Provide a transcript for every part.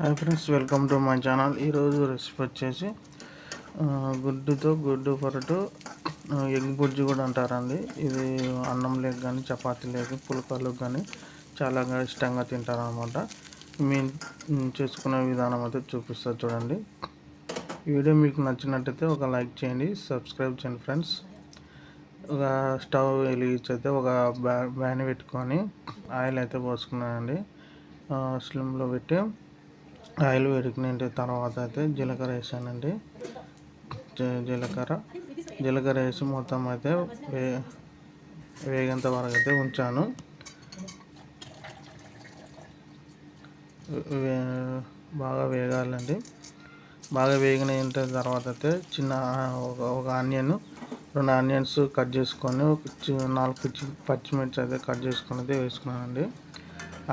Hi friends welcome to my channel. ఈరోజు recipe వచ్చేసి గుడ్డుతో గుడ్డు పొరటు ఎగ్ బుజ్జి కూడా అంటారండి. ఇది అన్నం లేక కానీ చపాతీ లేక పులకాలు కానీ చాలా ఇష్టంగా తింటారనమాట మేము చేసుకునే విధానం అయితే చూపిస్తా చూడండి. ఈ వీడియో మీకు నచ్చినట్టయితే ఒక లైక్ చేయండి సబ్స్క్రైబ్ చేయండి ఫ్రెండ్స్. ఒక స్టవ్ వెలిగించి అయితే ఒక బ్యా బ్యాన్ పెట్టుకొని ఆయిల్ అయితే పోసుకున్నానండి. స్లిమ్లో పెట్టి ఆయిల్ వేడికిన తర్వాత అయితే జీలకర్ర వేసానండి. జీలకర్ర. జీలకర్ర వేసి మొత్తం అయితే వే వేగంత వరకు అయితే ఉంచాను. బాగా వేగాలండి. బాగా వేగిన తర్వాత అయితే చిన్న ఒక ఆనియన్ రెండు ఆనియన్స్ కట్ చేసుకొని నాలుగు పచ్చిమిర్చి అయితే కట్ చేసుకుని అయితే వేసుకున్నానండి.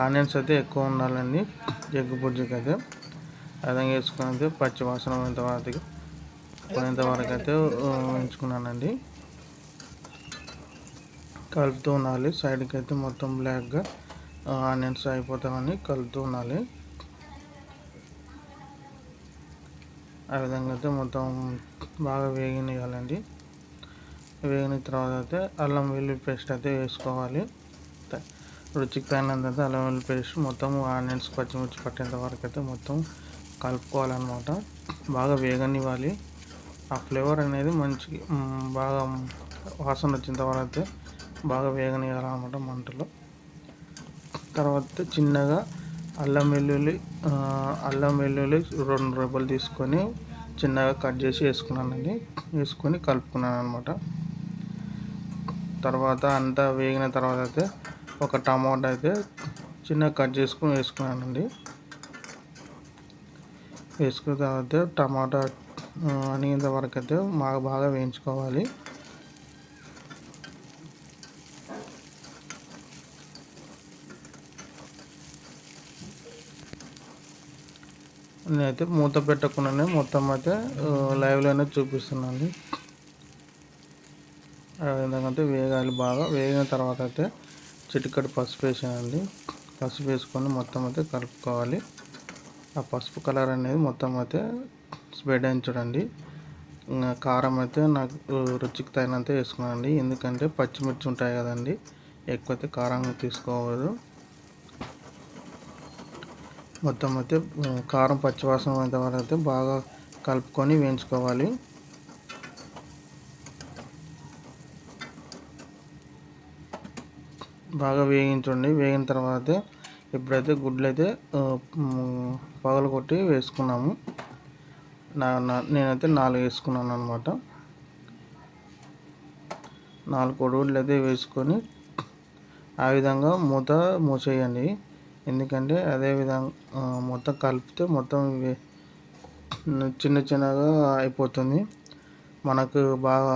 ఆనియన్స్ అయితే ఎక్కువ ఉండాలండి. ఎగ్ బుజ్జికి అయితే అదంగా వేసుకుని పచ్చి వాసన పోయినంత వరకు పోయినంత వరకు అయితే ఉంచుకున్నానండి. కలుపుతూ ఉండాలి. సైడ్కి అయితే మొత్తం బ్లాక్గా ఆనియన్స్ అయిపోతామని కలుపుతూ ఉండాలి. ఆ విధంగా అయితే మొత్తం బాగా వేగనియాలండి వేగిన తర్వాత అయితే అల్లం వెల్లుల్లి పేస్ట్ అయితే వేసుకోవాలి. రుచికి తగినంత అల్లం వెల్లుల్లి పేస్ట్ మొత్తం ఆనియన్స్ పచ్చిమిర్చి పట్టేంత వరకు అయితే మొత్తం కలుపుకోవాలన్నమాట. బాగా వేగనివ్వాలి. ఆ ఫ్లేవర్ అనేది మంచి బాగా వాసన వచ్చిన తర్వాత అయితే బాగా వేగనివ్వాలన్నమాట మంటలో. తర్వాత చిన్నగా అల్లం వెల్లుల్లి అల్లం వెల్లుల్లి రెండు రూపాయలు తీసుకొని చిన్నగా కట్ చేసి వేసుకున్నానండి వేసుకొని కలుపుకున్నాను అనమాట తర్వాత అంతా వేగిన తర్వాత అయితే ఒక టమాటా అయితే చిన్నగా కట్ చేసుకొని వేసుకున్నానండి. వేసుకున్న తర్వాత టమాటా అనిగేంత వరకు అయితే బాగా బాగా వేయించుకోవాలి. నేనైతే మూత పెట్టకుండానే మొత్తం అయితే లైవ్లోనే చూపిస్తున్నాను ఎందుకంటే వేగాలి బాగా. వేగిన తర్వాత అయితే చిటికడు పసుపు వేసానండి పసుపు వేసుకొని మొత్తం అయితే కలుపుకోవాలి. ఆ పసుపు కలర్ అనేది మొత్తం అయితే స్ప్రెడ్ అయింది చూడండి. కారం అయితే నాకు రుచికి తగినంత వేసుకున్నానండి ఎందుకంటే పచ్చిమిర్చి ఉంటాయి కదండి. ఎక్కువైతే కారం తీసుకోవద్దు. మొత్తం అయితే కారం పచ్చివాసన అయినంత అయితే బాగా కలుపుకొని వేయించుకోవాలి. బాగా వేగించండి వేగిన తర్వాత ఇప్పుడైతే గుడ్లు అయితే పగలు కొట్టి వేసుకున్నాము. నా నేనైతే నాలుగు వేసుకున్నాను అనమాట నాలుగు కొడుగుడ్లు అయితే వేసుకొని ఆ విధంగా మూత మూసేయండి. ఎందుకంటే అదే విధంగా మొత్తం కలిపితే మొత్తం చిన్న చిన్నగా అయిపోతుంది. మనకు బాగా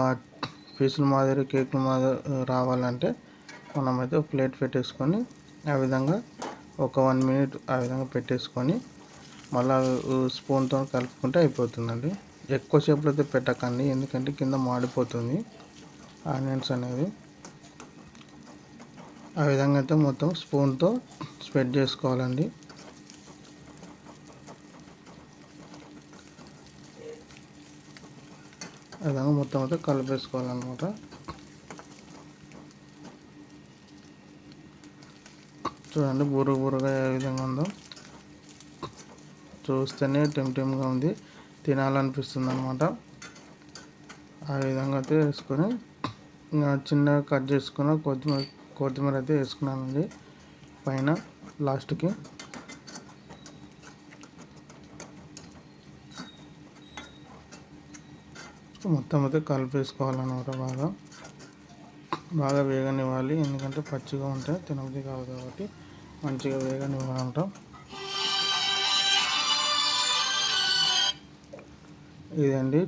పీసుల మాదిరి కేకుల మాదిరి రావాలంటే మనమైతే ప్లేట్ పెట్టేసుకొని ఆ విధంగా ఒక వన్ మినిట్ ఆ విధంగా పెట్టేసుకొని మళ్ళీ స్పూన్తో కలుపుకుంటే అయిపోతుందండి. ఎక్కువసేపు అయితే పెట్టకండి ఎందుకంటే కింద మాడిపోతుంది ఆనియన్స్ అనేది. ఆ విధంగా అయితే మొత్తం స్పూన్తో స్ప్రెడ్ చేసుకోవాలండి. ఆ విధంగా మొత్తం అయితే కలిపేసుకోవాలన్నమాట. చూడండి బుర్ర బుర్రగా ఏ విధంగా ఉందో. చూస్తేనే టెంప్టెంగా ఉంది తినాలనిపిస్తుంది అనమాట ఆ విధంగా అయితే వేసుకొని చిన్నగా కట్ చేసుకున్న కొత్తిమీర కొత్తిమీర అయితే వేసుకున్నానండి పైన లాస్ట్కి. మొత్తం అయితే కలిపేసుకోవాలన్నమాట బాగా. బాగా వేగనివ్వాలి ఎందుకంటే పచ్చిగా ఉంటే తినబుద్ధి కాదు కాబట్టి మంచిగా వేగనివ్వాలంటాం ఇదండి.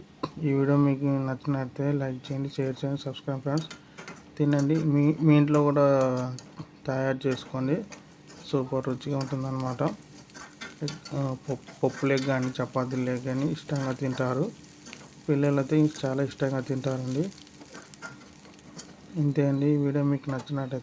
ఈ వీడియో మీకు నచ్చినట్లయితే లైక్ చేయండి షేర్ చేయండి సబ్స్క్రైబ్ ఫ్రెండ్స్. తినండి. మీ మీ ఇంట్లో కూడా తయారు చేసుకోండి. సూపర్ రుచిగా ఉంటుందన్నమాట. పప్పు లేక కానీ చపాతీలు కానీ ఇష్టంగా తింటారు. పిల్లలైతే చాలా ఇష్టంగా తింటారండి. ఇంతే అండి ఈ వీడియో మీకు నచ్చినట్టయితే